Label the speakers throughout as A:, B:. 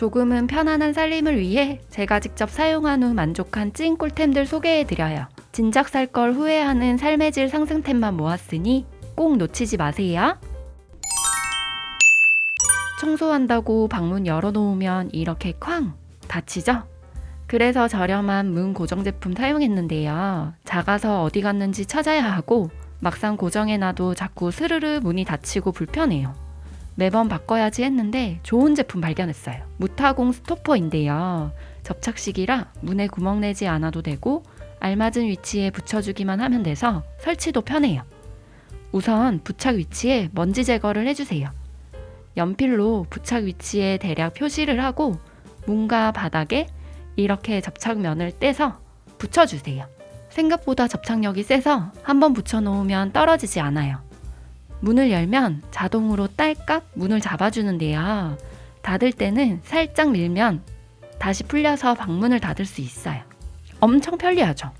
A: 조금은 편안한 살림을 위해 제가 직접 사용한 후 만족한 찐 꿀템들 소개해드려요. 진작 살 걸 후회하는 삶의 질 상승템만 모았으니 꼭 놓치지 마세요. 청소한다고 방문 열어놓으면 이렇게 쾅 닫히죠? 그래서 저렴한 문 고정 제품 사용했는데요. 작아서 어디 갔는지 찾아야 하고 막상 고정해놔도 자꾸 스르르 문이 닫히고 불편해요. 매번 바꿔야지 했는데 좋은 제품 발견했어요. 무타공 스토퍼인데요. 접착식이라 문에 구멍 내지 않아도 되고 알맞은 위치에 붙여주기만 하면 돼서 설치도 편해요. 우선 부착 위치에 먼지 제거를 해주세요. 연필로 부착 위치에 대략 표시를 하고 문과 바닥에 이렇게 접착면을 떼서 붙여주세요. 생각보다 접착력이 세서 한번 붙여놓으면 떨어지지 않아요. 문을 열면 자동으로 딸깍 문을 잡아주는데요. 닫을 때는 살짝 밀면 다시 풀려서 방문을 닫을 수 있어요. 엄청 편리하죠?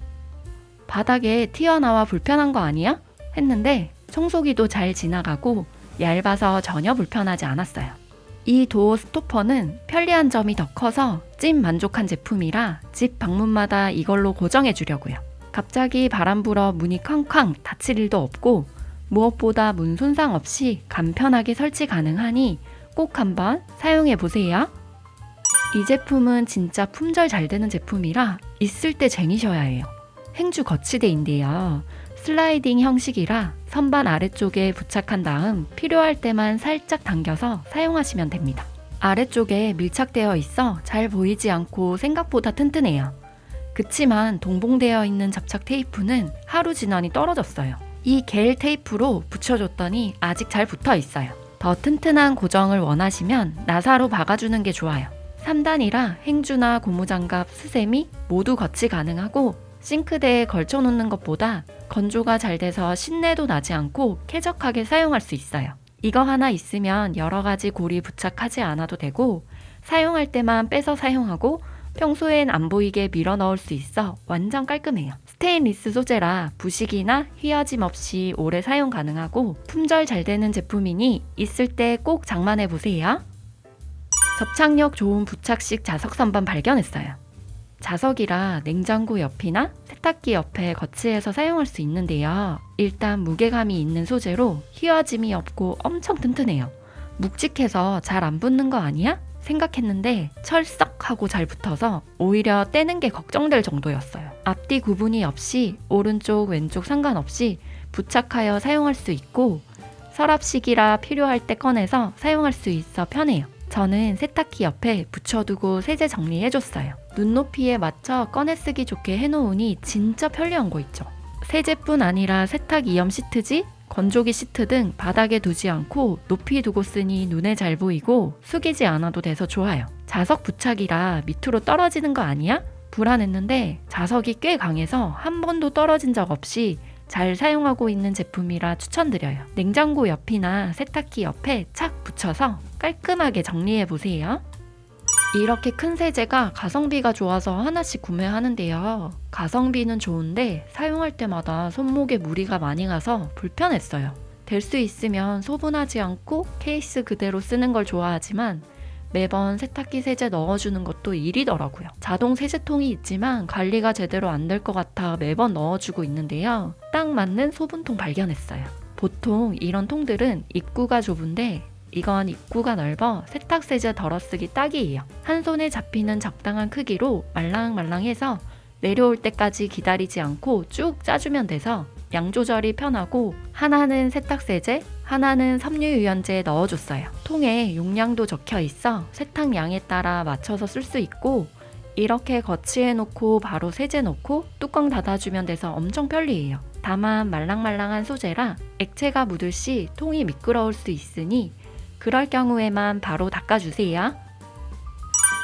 A: 바닥에 튀어나와 불편한 거 아니야? 했는데 청소기도 잘 지나가고 얇아서 전혀 불편하지 않았어요. 이 도어 스토퍼는 편리한 점이 더 커서 찐 만족한 제품이라 집 방문마다 이걸로 고정해 주려고요. 갑자기 바람 불어 문이 쾅쾅 닫힐 일도 없고 무엇보다 문 손상 없이 간편하게 설치 가능하니 꼭 한번 사용해 보세요. 이 제품은 진짜 품절 잘 되는 제품이라 있을 때 쟁이셔야 해요. 행주 거치대인데요. 슬라이딩 형식이라 선반 아래쪽에 부착한 다음 필요할 때만 살짝 당겨서 사용하시면 됩니다. 아래쪽에 밀착되어 있어 잘 보이지 않고 생각보다 튼튼해요. 그치만 동봉되어 있는 접착 테이프는 하루 지나니 떨어졌어요. 이 겔 테이프로 붙여줬더니 아직 잘 붙어 있어요. 더 튼튼한 고정을 원하시면 나사로 박아주는 게 좋아요. 3단이라 행주나 고무장갑, 수세미 모두 거치 가능하고 싱크대에 걸쳐놓는 것보다 건조가 잘 돼서 신내도 나지 않고 쾌적하게 사용할 수 있어요. 이거 하나 있으면 여러 가지 고리 부착하지 않아도 되고 사용할 때만 빼서 사용하고 평소엔 안 보이게 밀어 넣을 수 있어 완전 깔끔해요. 스테인리스 소재라 부식이나 휘어짐 없이 오래 사용 가능하고 품절 잘 되는 제품이니 있을 때 꼭 장만해 보세요. 접착력 좋은 부착식 자석 선반 발견했어요. 자석이라 냉장고 옆이나 세탁기 옆에 거치해서 사용할 수 있는데요. 일단 무게감이 있는 소재로 휘어짐이 없고 엄청 튼튼해요. 묵직해서 잘 안 붙는 거 아니야? 생각했는데 철썩하고 잘 붙어서 오히려 떼는 게 걱정될 정도였어요. 앞뒤 구분이 없이 오른쪽 왼쪽 상관없이 부착하여 사용할 수 있고 서랍식이라 필요할 때 꺼내서 사용할 수 있어 편해요. 저는 세탁기 옆에 붙여두고 세제 정리해줬어요. 눈높이에 맞춰 꺼내 쓰기 좋게 해놓으니 진짜 편리한 거 있죠. 세제뿐 아니라 세탁 이염 시트지, 건조기 시트 등 바닥에 두지 않고 높이 두고 쓰니 눈에 잘 보이고 숙이지 않아도 돼서 좋아요. 자석 부착이라 밑으로 떨어지는 거 아니야? 불안했는데 자석이 꽤 강해서 한 번도 떨어진 적 없이 잘 사용하고 있는 제품이라 추천드려요. 냉장고 옆이나 세탁기 옆에 착 붙여서 깔끔하게 정리해 보세요. 이렇게 큰 세제가 가성비가 좋아서 하나씩 구매하는데요. 가성비는 좋은데 사용할 때마다 손목에 무리가 많이 가서 불편했어요. 될 수 있으면 소분하지 않고 케이스 그대로 쓰는 걸 좋아하지만 매번 세탁기 세제 넣어주는 것도 일이더라고요. 자동 세제통이 있지만 관리가 제대로 안 될 것 같아 매번 넣어주고 있는데요. 딱 맞는 소분통 발견했어요. 보통 이런 통들은 입구가 좁은데 이건 입구가 넓어 세탁 세제 덜어 쓰기 딱이에요. 한 손에 잡히는 적당한 크기로 말랑말랑해서 내려올 때까지 기다리지 않고 쭉 짜주면 돼서 양 조절이 편하고 하나는 세탁 세제, 하나는 섬유유연제에 넣어줬어요. 통에 용량도 적혀 있어 세탁량에 따라 맞춰서 쓸 수 있고 이렇게 거치해 놓고 바로 세제 넣고 뚜껑 닫아주면 돼서 엄청 편리해요. 다만 말랑말랑한 소재라 액체가 묻을 시 통이 미끄러울 수 있으니 그럴 경우에만 바로 닦아주세요.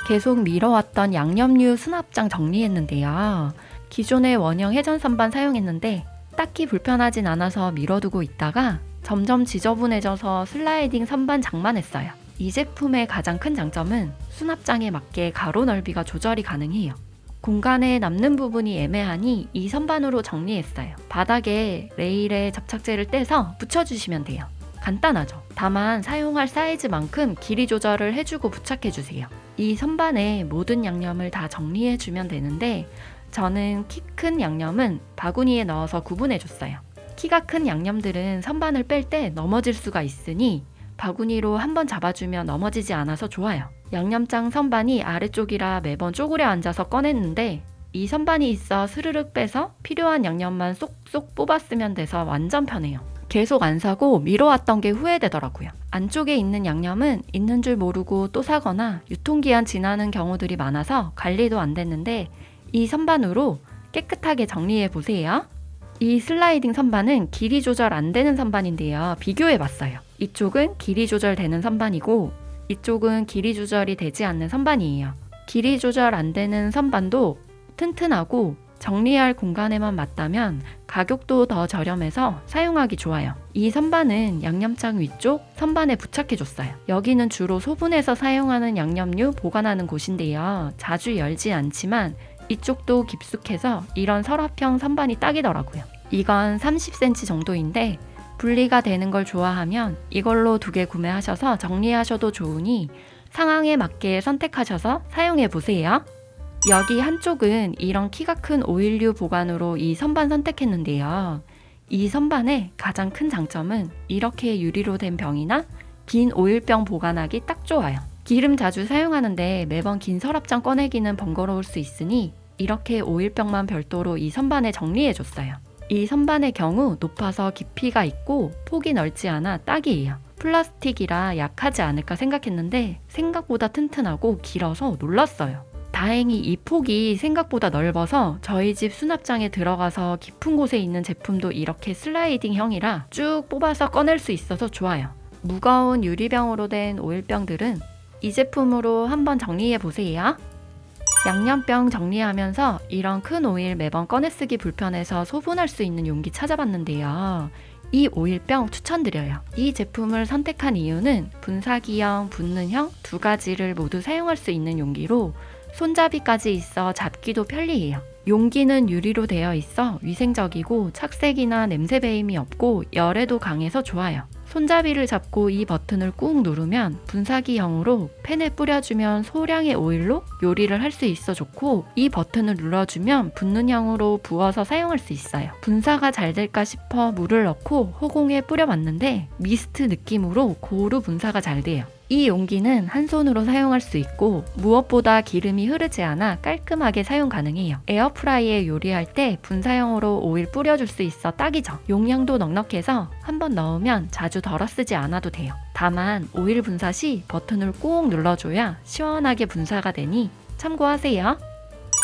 A: 계속 미뤄왔던 양념류 수납장 정리했는데요. 기존의 원형 회전 선반 사용했는데 딱히 불편하진 않아서 미뤄두고 있다가 점점 지저분해져서 슬라이딩 선반 장만했어요. 이 제품의 가장 큰 장점은 수납장에 맞게 가로 넓이가 조절이 가능해요. 공간에 남는 부분이 애매하니 이 선반으로 정리했어요. 바닥에 레일에 접착제를 떼서 붙여주시면 돼요. 간단하죠. 다만 사용할 사이즈만큼 길이 조절을 해주고 부착해주세요. 이 선반에 모든 양념을 다 정리해주면 되는데 저는 키 큰 양념은 바구니에 넣어서 구분해줬어요. 키가 큰 양념들은 선반을 뺄 때 넘어질 수가 있으니 바구니로 한번 잡아주면 넘어지지 않아서 좋아요. 양념장 선반이 아래쪽이라 매번 쪼그려 앉아서 꺼냈는데 이 선반이 있어 스르륵 빼서 필요한 양념만 쏙쏙 뽑았으면 돼서 완전 편해요. 계속 안 사고 미뤄왔던 게 후회되더라고요. 안쪽에 있는 양념은 있는 줄 모르고 또 사거나 유통기한 지나는 경우들이 많아서 관리도 안 됐는데 이 선반으로 깨끗하게 정리해 보세요. 이 슬라이딩 선반은 길이 조절 안 되는 선반인데요. 비교해 봤어요. 이쪽은 길이 조절되는 선반이고 이쪽은 길이 조절이 되지 않는 선반이에요. 길이 조절 안 되는 선반도 튼튼하고 정리할 공간에만 맞다면 가격도 더 저렴해서 사용하기 좋아요. 이 선반은 양념장 위쪽 선반에 부착해줬어요. 여기는 주로 소분해서 사용하는 양념류 보관하는 곳인데요. 자주 열지 않지만 이쪽도 깊숙해서 이런 서랍형 선반이 딱이더라고요. 이건 30cm 정도인데 분리가 되는 걸 좋아하면 이걸로 두 개 구매하셔서 정리하셔도 좋으니 상황에 맞게 선택하셔서 사용해 보세요. 여기 한쪽은 이런 키가 큰 오일류 보관으로 이 선반 선택했는데요. 이 선반의 가장 큰 장점은 이렇게 유리로 된 병이나 긴 오일병 보관하기 딱 좋아요. 기름 자주 사용하는데 매번 긴 서랍장 꺼내기는 번거로울 수 있으니 이렇게 오일병만 별도로 이 선반에 정리해줬어요. 이 선반의 경우 높아서 깊이가 있고 폭이 넓지 않아 딱이에요. 플라스틱이라 약하지 않을까 생각했는데 생각보다 튼튼하고 길어서 놀랐어요. 다행히 이 폭이 생각보다 넓어서 저희 집 수납장에 들어가서 깊은 곳에 있는 제품도 이렇게 슬라이딩형이라 쭉 뽑아서 꺼낼 수 있어서 좋아요. 무거운 유리병으로 된 오일병들은 이 제품으로 한번 정리해 보세요. 양념병 정리하면서 이런 큰 오일 매번 꺼내 쓰기 불편해서 소분할 수 있는 용기 찾아봤는데요. 이 오일병 추천드려요. 이 제품을 선택한 이유는 분사기형, 붓는형 두 가지를 모두 사용할 수 있는 용기로 손잡이까지 있어 잡기도 편리해요. 용기는 유리로 되어 있어 위생적이고 착색이나 냄새 배임이 없고 열에도 강해서 좋아요. 손잡이를 잡고 이 버튼을 꾹 누르면 분사기형으로 팬에 뿌려주면 소량의 오일로 요리를 할 수 있어 좋고 이 버튼을 눌러주면 붓는 형으로 부어서 사용할 수 있어요. 분사가 잘 될까 싶어 물을 넣고 허공에 뿌려봤는데 미스트 느낌으로 고루 분사가 잘 돼요. 이 용기는 한 손으로 사용할 수 있고 무엇보다 기름이 흐르지 않아 깔끔하게 사용 가능해요. 에어프라이에 요리할 때 분사형으로 오일 뿌려줄 수 있어 딱이죠. 용량도 넉넉해서 한 번 넣으면 자주 덜어 쓰지 않아도 돼요. 다만 오일 분사 시 버튼을 꾹 눌러줘야 시원하게 분사가 되니 참고하세요.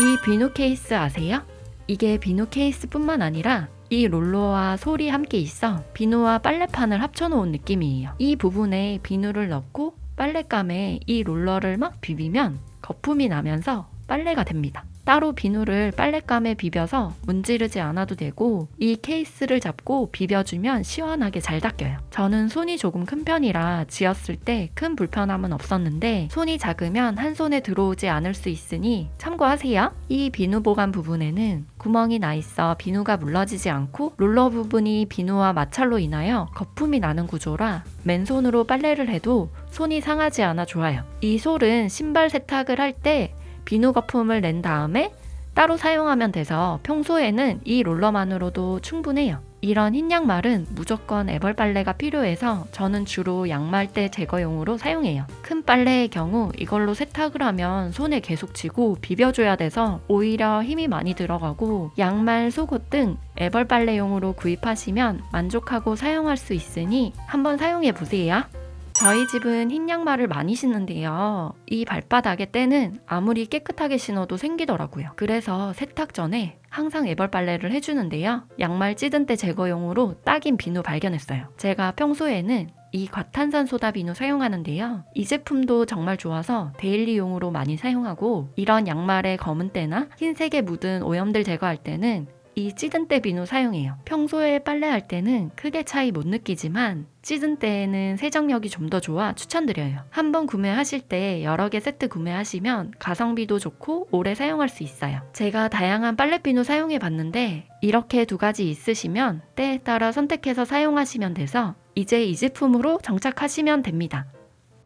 A: 이 비누 케이스 아세요? 이게 비누 케이스뿐만 아니라 이 롤러와 솔이 함께 있어 비누와 빨래판을 합쳐놓은 느낌이에요. 이 부분에 비누를 넣고 빨랫감에 이 롤러를 막 비비면 거품이 나면서 빨래가 됩니다. 따로 비누를 빨랫감에 비벼서 문지르지 않아도 되고 이 케이스를 잡고 비벼주면 시원하게 잘 닦여요. 저는 손이 조금 큰 편이라 지었을 때 큰 불편함은 없었는데 손이 작으면 한 손에 들어오지 않을 수 있으니 참고하세요. 이 비누 보관 부분에는 구멍이 나 있어 비누가 물러지지 않고 롤러 부분이 비누와 마찰로 인하여 거품이 나는 구조라 맨손으로 빨래를 해도 손이 상하지 않아 좋아요. 이 솔은 신발 세탁을 할때 비누 거품을 낸 다음에 따로 사용하면 돼서 평소에는 이 롤러만으로도 충분해요. 이런 흰 양말은 무조건 애벌 빨래가 필요해서 저는 주로 양말대 제거용으로 사용해요. 큰 빨래의 경우 이걸로 세탁을 하면 손에 계속 쥐고 비벼줘야 돼서 오히려 힘이 많이 들어가고 양말, 속옷 등 애벌 빨래용으로 구입하시면 만족하고 사용할 수 있으니 한번 사용해 보세요. 저희 집은 흰 양말을 많이 신는데요. 이 발바닥에 때는 아무리 깨끗하게 신어도 생기더라고요. 그래서 세탁 전에 항상 애벌 빨래를 해주는데요. 양말 찌든 때 제거용으로 딱인 비누 발견했어요. 제가 평소에는 이 과탄산 소다 비누 사용하는데요. 이 제품도 정말 좋아서 데일리용으로 많이 사용하고 이런 양말의 검은 때나 흰색에 묻은 오염들 제거할 때는 이 찌든 때 비누 사용해요. 평소에 빨래할 때는 크게 차이 못 느끼지만 찌든 때에는 세정력이 좀 더 좋아 추천드려요. 한번 구매하실 때 여러 개 세트 구매하시면 가성비도 좋고 오래 사용할 수 있어요. 제가 다양한 빨래 비누 사용해 봤는데 이렇게 두 가지 있으시면 때에 따라 선택해서 사용하시면 돼서 이제 이 제품으로 정착하시면 됩니다.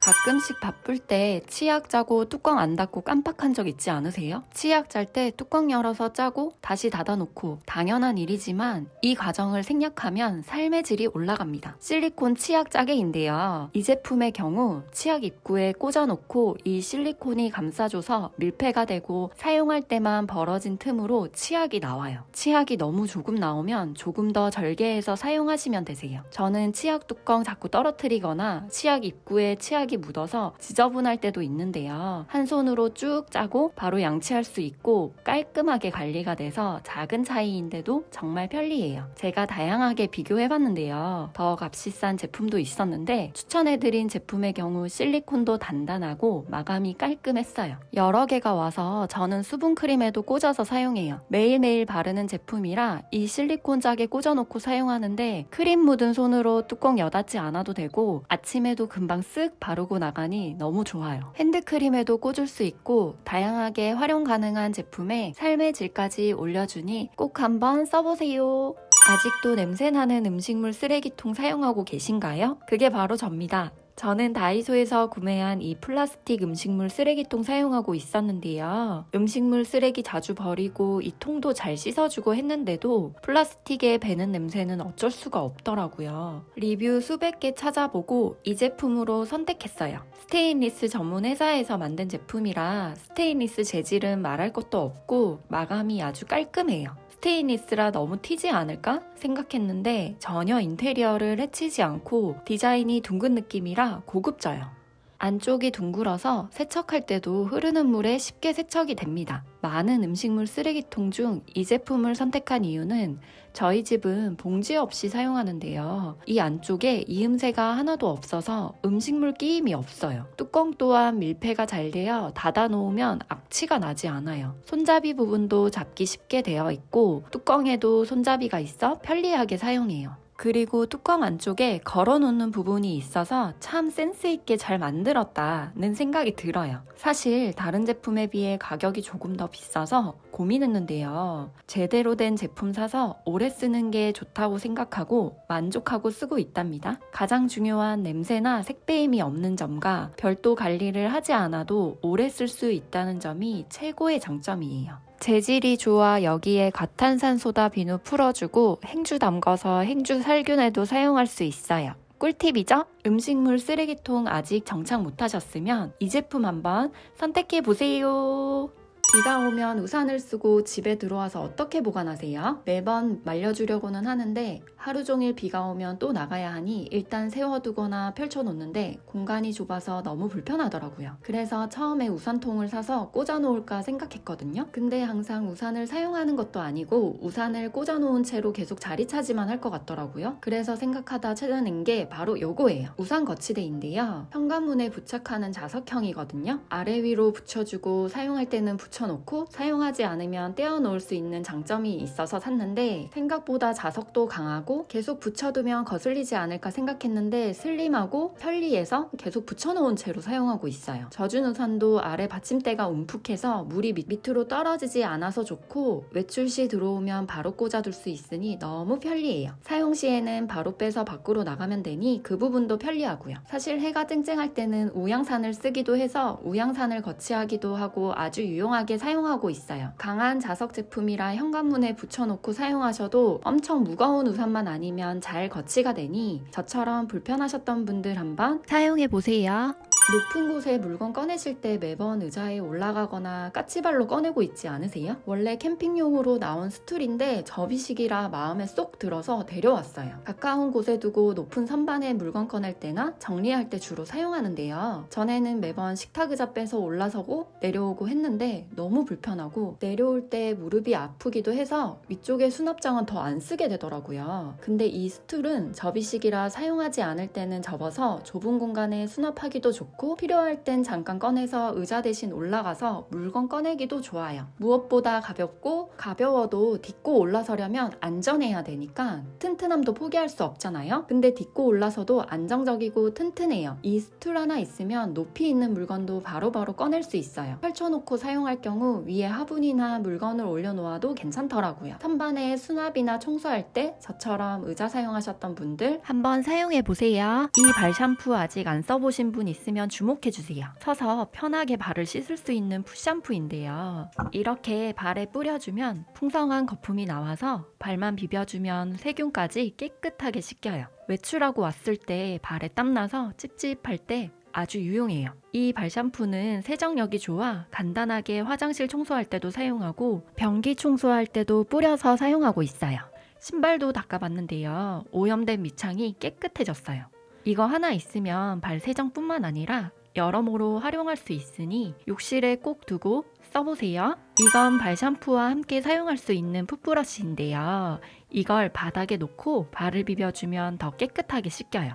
A: 가끔씩 바쁠 때 치약 짜고 뚜껑 안 닫고 깜빡한 적 있지 않으세요? 치약 짤 때 뚜껑 열어서 짜고 다시 닫아놓고 당연한 일이지만 이 과정을 생략하면 삶의 질이 올라갑니다. 실리콘 치약 짜개인데요. 이 제품의 경우 치약 입구에 꽂아놓고 이 실리콘이 감싸줘서 밀폐가 되고 사용할 때만 벌어진 틈으로 치약이 나와요. 치약이 너무 조금 나오면 조금 더 절개해서 사용하시면 되세요. 저는 치약 뚜껑 자꾸 떨어뜨리거나 치약 입구에 치약 이 묻어서 지저분할 때도 있는데요. 한 손으로 쭉 짜고 바로 양치할 수 있고 깔끔하게 관리가 돼서 작은 차이인데도 정말 편리해요. 제가 다양하게 비교해봤는데요. 더 값이 싼 제품도 있었는데 추천해드린 제품의 경우 실리콘도 단단하고 마감이 깔끔했어요. 여러 개가 와서 저는 수분크림에도 꽂아서 사용해요. 매일매일 바르는 제품이라 이 실리콘 짝에 꽂아놓고 사용하는데 크림 묻은 손으로 뚜껑 여닫지 않아도 되고 아침에도 금방 쓱 바르고 나가니 너무 좋아요. 핸드크림에도 꽂을 수 있고 다양하게 활용 가능한 제품에 삶의 질까지 올려주니 꼭 한번 써보세요. 아직도 냄새나는 음식물 쓰레기통 사용하고 계신가요? 그게 바로 접니다. 저는 다이소에서 구매한 이 플라스틱 음식물 쓰레기통 사용하고 있었는데요. 음식물 쓰레기 자주 버리고 이 통도 잘 씻어주고 했는데도 플라스틱에 배는 냄새는 어쩔 수가 없더라고요. 리뷰 수백 개 찾아보고 이 제품으로 선택했어요. 스테인리스 전문 회사에서 만든 제품이라 스테인리스 재질은 말할 것도 없고 마감이 아주 깔끔해요. 스테인리스라 너무 튀지 않을까 생각했는데 전혀 인테리어를 해치지 않고 디자인이 둥근 느낌이라 고급져요. 안쪽이 둥글어서 세척할 때도 흐르는 물에 쉽게 세척이 됩니다. 많은 음식물 쓰레기통 중 이 제품을 선택한 이유는 저희 집은 봉지 없이 사용하는데요. 이 안쪽에 이음새가 하나도 없어서 음식물 끼임이 없어요. 뚜껑 또한 밀폐가 잘 되어 닫아 놓으면 악취가 나지 않아요. 손잡이 부분도 잡기 쉽게 되어 있고 뚜껑에도 손잡이가 있어 편리하게 사용해요. 그리고 뚜껑 안쪽에 걸어 놓는 부분이 있어서 참 센스있게 잘 만들었다는 생각이 들어요. 사실 다른 제품에 비해 가격이 조금 더 비싸서 고민했는데요. 제대로 된 제품 사서 오래 쓰는 게 좋다고 생각하고 만족하고 쓰고 있답니다. 가장 중요한 냄새나 색배임이 없는 점과 별도 관리를 하지 않아도 오래 쓸 수 있다는 점이 최고의 장점이에요. 재질이 좋아 여기에 과탄산소다 비누 풀어주고 행주 담궈서 행주 살균에도 사용할 수 있어요. 꿀팁이죠? 음식물 쓰레기통 아직 정착 못하셨으면 이 제품 한번 선택해 보세요. 비가 오면 우산을 쓰고 집에 들어와서 어떻게 보관하세요? 매번 말려주려고는 하는데 하루 종일 비가 오면 또 나가야 하니 일단 세워두거나 펼쳐놓는데 공간이 좁아서 너무 불편하더라고요. 그래서 처음에 우산통을 사서 꽂아놓을까 생각했거든요. 근데 항상 우산을 사용하는 것도 아니고 우산을 꽂아놓은 채로 계속 자리 차지만 할 것 같더라고요. 그래서 생각하다 찾아낸 게 바로 요거예요. 우산 거치대인데요. 현관문에 부착하는 자석형이거든요. 아래 위로 붙여주고 사용할 때는 붙여 놓고 사용하지 않으면 떼어놓을 수 있는 장점이 있어서 샀는데 생각보다 자석도 강하고 계속 붙여두면 거슬리지 않을까 생각했는데 슬림하고 편리해서 계속 붙여놓은 채로 사용하고 있어요. 젖은 우산도 아래 받침대가 움푹해서 물이 밑, 밑으로 떨어지지 않아서 좋고 외출 시 들어오면 바로 꽂아둘 수 있으니 너무 편리해요. 사용 시에는 바로 빼서 밖으로 나가면 되니 그 부분도 편리하고요. 사실 해가 쨍쨍할 때는 우양산을 쓰기도 해서 우양산을 거치하기도 하고 아주 유용하게 사용하고 있어요. 강한 자석 제품이라 현관문에 붙여놓고 사용하셔도 엄청 무거운 우산만 아니면 잘 거치가 되니 저처럼 불편하셨던 분들 한번 사용해 보세요. 높은 곳에 물건 꺼내실 때 매번 의자에 올라가거나 까치발로 꺼내고 있지 않으세요? 원래 캠핑용으로 나온 스툴인데 접이식이라 마음에 쏙 들어서 데려왔어요. 가까운 곳에 두고 높은 선반에 물건 꺼낼 때나 정리할 때 주로 사용하는데요. 전에는 매번 식탁 의자 빼서 올라서고 내려오고 했는데 너무 불편하고 내려올 때 무릎이 아프기도 해서 위쪽에 수납장은 더 안 쓰게 되더라고요. 근데 이 스툴은 접이식이라 사용하지 않을 때는 접어서 좁은 공간에 수납하기도 좋고 좋고 필요할 땐 잠깐 꺼내서 의자 대신 올라가서 물건 꺼내기도 좋아요. 무엇보다 가볍고 가벼워도 딛고 올라서려면 안전해야 되니까 튼튼함도 포기할 수 없잖아요. 근데 딛고 올라서도 안정적이고 튼튼해요. 이 스툴 하나 있으면 높이 있는 물건도 바로바로 꺼낼 수 있어요. 펼쳐놓고 사용할 경우 위에 화분이나 물건을 올려놓아도 괜찮더라고요. 선반에 수납이나 청소할 때 저처럼 의자 사용하셨던 분들 한번 사용해 보세요. 이 발 샴푸 아직 안 써보신 분 있으면 주목해 주세요. 서서 편하게 발을 씻을 수 있는 풋샴푸인데요. 이렇게 발에 뿌려주면 풍성한 거품이 나와서 발만 비벼주면 세균까지 깨끗하게 씻겨요. 외출하고 왔을 때 발에 땀나서 찝찝할 때 아주 유용해요. 이 발 샴푸는 세정력이 좋아 간단하게 화장실 청소할 때도 사용하고 변기 청소할 때도 뿌려서 사용하고 있어요. 신발도 닦아봤는데요. 오염된 밑창이 깨끗해졌어요. 이거 하나 있으면 발 세정뿐만 아니라 여러모로 활용할 수 있으니 욕실에 꼭 두고 써보세요. 이건 발 샴푸와 함께 사용할 수 있는 풋브러쉬인데요. 이걸 바닥에 놓고 발을 비벼주면 더 깨끗하게 씻겨요.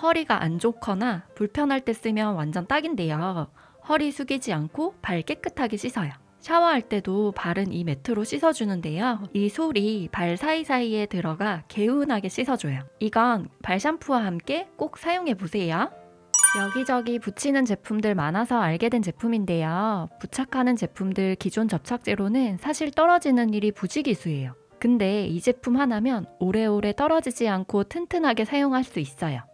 A: 허리가 안 좋거나 불편할 때 쓰면 완전 딱인데요. 허리 숙이지 않고 발 깨끗하게 씻어요. 샤워할 때도 발은 이 매트로 씻어주는데요. 이 솔이 발 사이사이에 들어가 개운하게 씻어줘요. 이건 발 샴푸와 함께 꼭 사용해 보세요. 여기저기 붙이는 제품들 많아서 알게 된 제품인데요. 부착하는 제품들 기존 접착제로는 사실 떨어지는 일이 부지기수예요. 근데 이 제품 하나면 오래오래 떨어지지 않고 튼튼하게 사용할 수 있어요.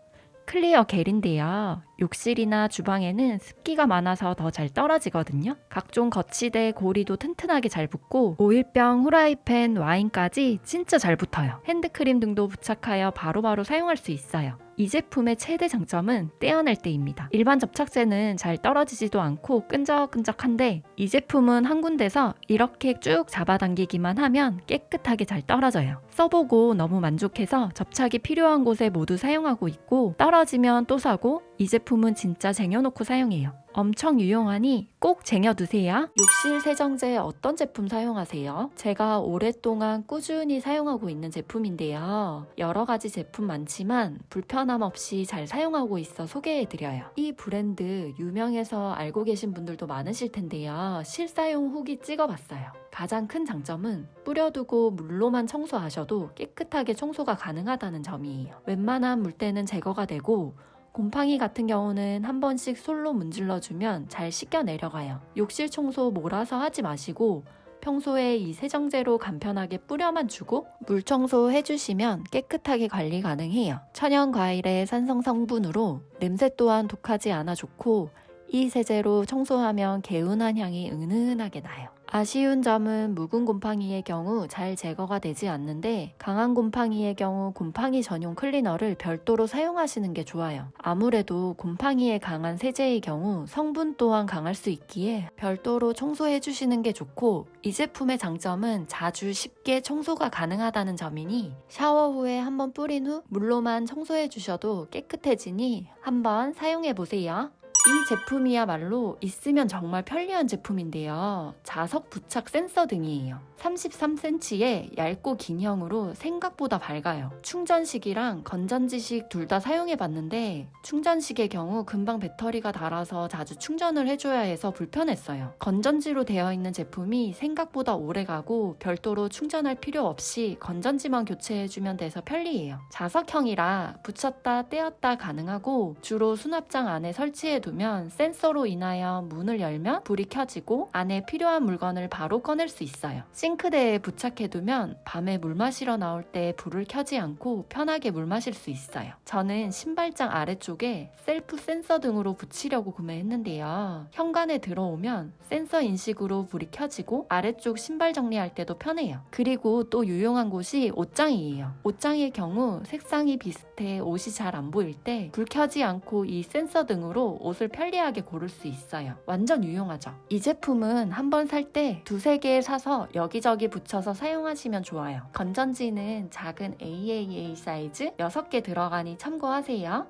A: 클리어 겔인데요. 욕실이나 주방에는 습기가 많아서 더 잘 떨어지거든요. 각종 거치대, 고리도 튼튼하게 잘 붙고 오일병, 후라이팬, 와인까지 진짜 잘 붙어요. 핸드크림 등도 부착하여 바로바로 사용할 수 있어요. 이 제품의 최대 장점은 떼어낼 때입니다. 일반 접착제는 잘 떨어지지도 않고 끈적끈적한데 이 제품은 한 군데서 이렇게 쭉 잡아당기기만 하면 깨끗하게 잘 떨어져요. 써보고 너무 만족해서 접착이 필요한 곳에 모두 사용하고 있고 떨어지면 또 사고 이 제품은 진짜 쟁여놓고 사용해요. 엄청 유용하니 꼭 쟁여두세요. 욕실 세정제 어떤 제품 사용하세요? 제가 오랫동안 꾸준히 사용하고 있는 제품인데요. 여러 가지 제품 많지만 불편함 없이 잘 사용하고 있어 소개해드려요. 이 브랜드 유명해서 알고 계신 분들도 많으실 텐데요. 실사용 후기 찍어봤어요. 가장 큰 장점은 뿌려두고 물로만 청소하셔도 깨끗하게 청소가 가능하다는 점이에요. 웬만한 물때는 제거가 되고 곰팡이 같은 경우는 한 번씩 솔로 문질러주면 잘 씻겨 내려가요. 욕실 청소 몰아서 하지 마시고 평소에 이 세정제로 간편하게 뿌려만 주고 물 청소 해주시면 깨끗하게 관리 가능해요. 천연 과일의 산성 성분으로 냄새 또한 독하지 않아 좋고 이 세제로 청소하면 개운한 향이 은은하게 나요. 아쉬운 점은 묵은 곰팡이의 경우 잘 제거가 되지 않는데 강한 곰팡이의 경우 곰팡이 전용 클리너를 별도로 사용하시는 게 좋아요. 아무래도 곰팡이에 강한 세제의 경우 성분 또한 강할 수 있기에 별도로 청소해 주시는 게 좋고 이 제품의 장점은 자주 쉽게 청소가 가능하다는 점이니 샤워 후에 한번 뿌린 후 물로만 청소해 주셔도 깨끗해지니 한번 사용해 보세요. 이 제품이야말로 있으면 정말 편리한 제품인데요. 자석 부착 센서 등이에요. 33cm의 얇고 긴 형으로 생각보다 밝아요. 충전식이랑 건전지식 둘 다 사용해 봤는데 충전식의 경우 금방 배터리가 닳아서 자주 충전을 해줘야 해서 불편했어요. 건전지로 되어 있는 제품이 생각보다 오래 가고 별도로 충전할 필요 없이 건전지만 교체해주면 돼서 편리해요. 자석형이라 붙였다 떼었다 가능하고 주로 수납장 안에 설치해 두면 센서로 인하여 문을 열면 불이 켜지고 안에 필요한 물건을 바로 꺼낼 수 있어요. 싱크대에 부착해두면 밤에 물 마시러 나올 때 불을 켜지 않고 편하게 물 마실 수 있어요. 저는 신발장 아래쪽에 셀프 센서 등으로 붙이려고 구매했는데요. 현관에 들어오면 센서 인식으로 불이 켜지고 아래쪽 신발 정리할 때도 편해요. 그리고 또 유용한 곳이 옷장이에요. 옷장의 경우 색상이 비슷해 옷이 잘 안 보일 때 불 켜지 않고 이 센서 등으로 옷을 편리하게 고를 수 있어요. 완전 유용하죠. 이 제품은 한 번 살 때 두세 개 사서 여기저기 붙여서 사용하시면 좋아요. 건전지는 작은 AAA 사이즈 6개 들어가니 참고하세요.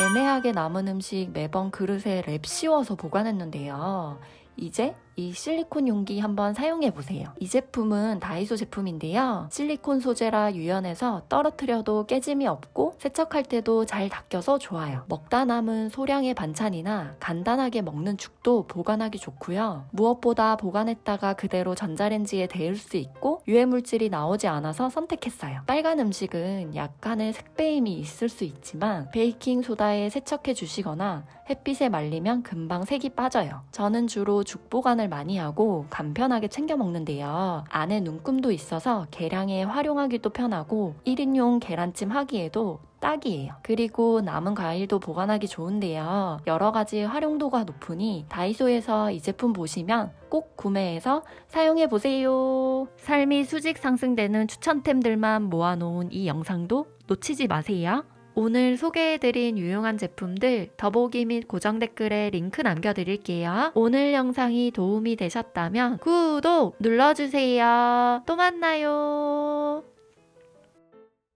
A: 애매하게 남은 음식 매번 그릇에 랩 씌워서 보관했는데요. 이제 이 실리콘 용기 한번 사용해 보세요. 이 제품은 다이소 제품인데요. 실리콘 소재라 유연해서 떨어뜨려도 깨짐이 없고 세척할 때도 잘 닦여서 좋아요. 먹다 남은 소량의 반찬이나 간단하게 먹는 죽도 보관하기 좋고요. 무엇보다 보관했다가 그대로 전자레인지에 데울 수 있고 유해 물질이 나오지 않아서 선택했어요. 빨간 음식은 약간의 색배임이 있을 수 있지만 베이킹 소다에 세척해 주시거나 햇빛에 말리면 금방 색이 빠져요. 저는 주로 죽 보관을 많이 하고 간편하게 챙겨 먹는데요. 안에 눈금도 있어서 계량에 활용하기도 편하고 1인용 계란찜 하기에도 딱이에요. 그리고 남은 과일도 보관하기 좋은데요. 여러 가지 활용도가 높으니 다이소에서 이 제품 보시면 꼭 구매해서 사용해 보세요. 삶이 수직 상승되는 추천템들만 모아놓은 이 영상도 놓치지 마세요. 오늘 소개해드린 유용한 제품들 더보기 및 고정 댓글에 링크 남겨드릴게요. 오늘 영상이 도움이 되셨다면 구독 눌러주세요. 또 만나요.